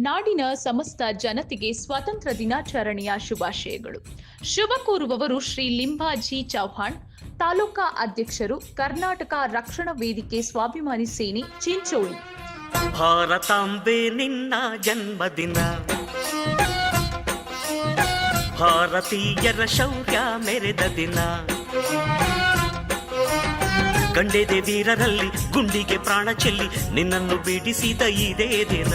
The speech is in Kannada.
ನಾಡಿನ ಸಮಸ್ತ ಜನತೆಗೆ ಸ್ವಾತಂತ್ರ್ಯ ದಿನಾಚರಣೆಯ ಶುಭಾಶಯಗಳು. ಶುಭ ಕೋರುವವರು ಶ್ರೀ ಲಿಂಬಾಜಿ ಚೌಹಾಣ್, ತಾಲೂಕಾ ಅಧ್ಯಕ್ಷರು ಕರ್ನಾಟಕ ರಕ್ಷಣಾ ವೇದಿಕೆ ಸ್ವಾಭಿಮಾನಿ ಸೇನೆ ಚಿಂಚೋಳಿ. ಭಾರತಾಂಬೆ ನಿನ್ನ ಜನ್ಮದಿನ. ಭಾರತೀಯರ ಶೌರ್ಯ ಮೆರೆದ ದಿನ. ಗಂಡೆದೆ ವೀರರಲ್ಲಿ ಗುಂಡಿಗೆ ಪ್ರಾಣ ಚೆಲ್ಲಿ ನಿನ್ನನ್ನು ಬಿಡಿಸಿದ ಇದೇ ದಿನ.